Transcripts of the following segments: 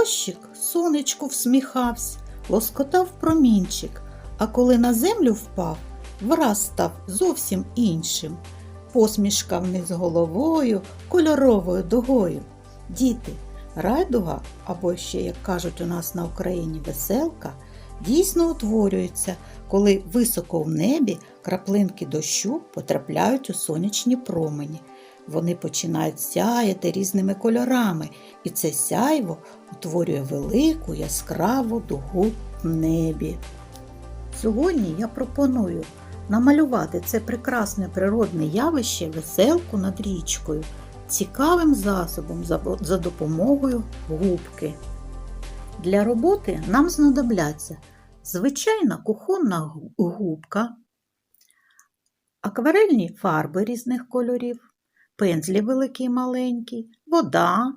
Дощик сонечку всміхався, лоскотав промінчик, а коли на землю впав, враз став зовсім іншим. Посмішка вниз головою, кольоровою дугою. Діти, райдуга, або ще, як кажуть у нас на Україні, веселка, дійсно утворюється, коли високо в небі краплинки дощу потрапляють у сонячні промені. Вони починають сяяти різними кольорами, і це сяйво утворює велику яскраву дугу в небі. Сьогодні я пропоную намалювати це прекрасне природне явище веселку над річкою цікавим засобом за, допомогою губки. Для роботи нам знадобляться звичайна кухонна губка, акварельні фарби різних кольорів, пензлі великий і маленький, вода,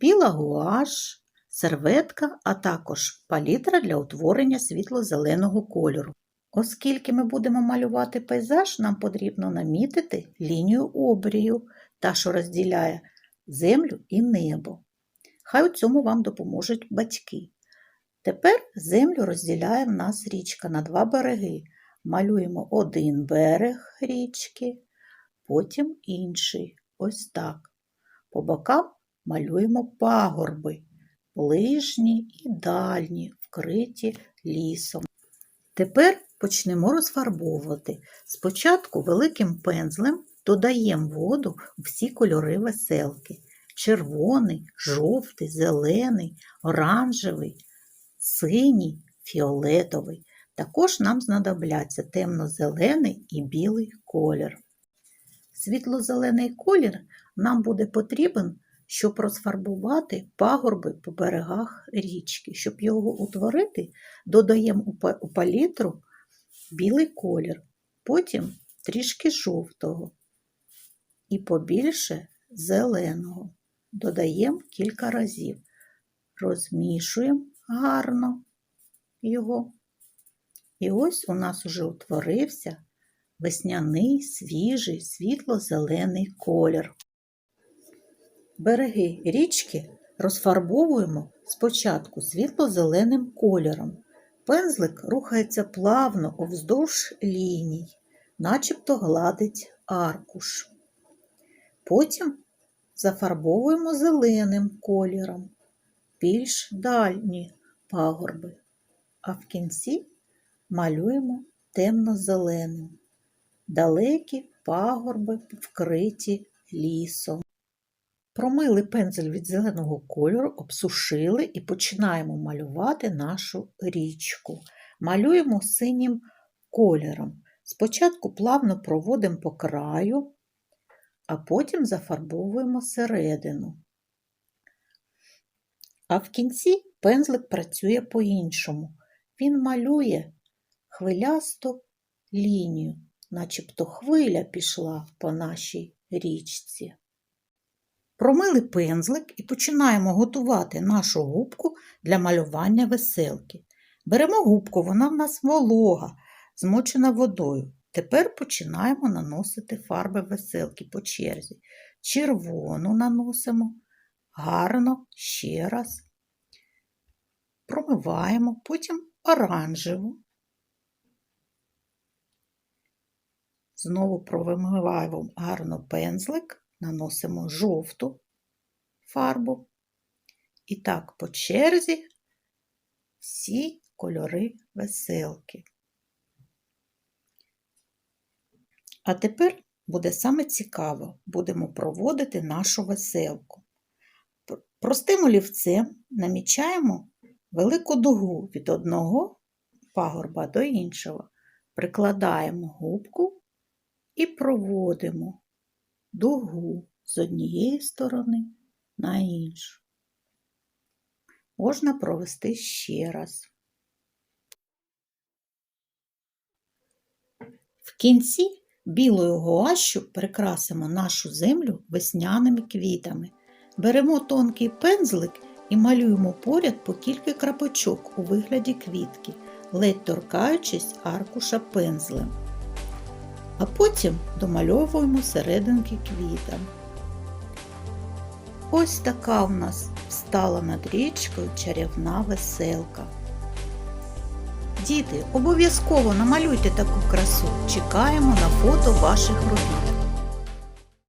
біла гуаш, серветка, а також палітра для утворення світло-зеленого кольору. Оскільки ми будемо малювати пейзаж, нам потрібно намітити лінію обрію, та, що розділяє землю і небо. Хай у цьому вам допоможуть батьки. Тепер землю розділяє в нас річка на два береги. Малюємо один берег річки, потім інший. Ось так. По бокам малюємо пагорби, ближні і дальні, вкриті лісом. Тепер почнемо розфарбовувати. Спочатку великим пензлем додаємо воду у всі кольори веселки. Червоний, жовтий, зелений, оранжевий, синій, фіолетовий. Також нам знадобляться темно-зелений і білий колір. Світло-зелений колір нам буде потрібен, щоб розфарбувати пагорби по берегах річки. Щоб його утворити, додаємо у палітру білий колір, потім трішки жовтого і побільше зеленого. Додаємо кілька разів. Розмішуємо гарно його. І ось у нас уже утворився весняний, свіжий, світло-зелений колір. Береги річки розфарбовуємо спочатку світло-зеленим кольором. Пензлик рухається плавно вздовж ліній, начебто гладить аркуш. Потім зафарбовуємо зеленим кольором, більш дальні пагорби, а в кінці малюємо темно-зеленим, далекі пагорби вкриті лісом. Промили пензель від зеленого кольору, обсушили і починаємо малювати нашу річку. Малюємо синім кольором. Спочатку плавно проводимо по краю, а потім зафарбовуємо середину. А в кінці пензлик працює по-іншому. Він малює хвилясту лінію, начебто хвиля пішла по нашій річці. Промили пензлик і починаємо готувати нашу губку для малювання веселки. Беремо губку, вона в нас волога, змочена водою. Тепер починаємо наносити фарби веселки по черзі. Червону наносимо гарно ще раз. Промиваємо, потім оранжеву. Знову промиваємо гарно пензлик, наносимо жовту фарбу. І так по черзі всі кольори веселки. А тепер буде саме цікаво, будемо проводити нашу веселку. Простим олівцем намічаємо велику дугу від одного пагорба до іншого. Прикладаємо губку і проводимо дугу з однієї сторони на іншу. Можна провести ще раз. В кінці білою гуашю прикрасимо нашу землю весняними квітами. Беремо тонкий пензлик і малюємо поряд по кілька крапочок у вигляді квітки, ледь торкаючись аркуша пензлем. А потім домальовуємо серединки квіта. Ось така у нас стала над річкою чарівна веселка. Діти, обов'язково намалюйте таку красу. Чекаємо на фото ваших робіт.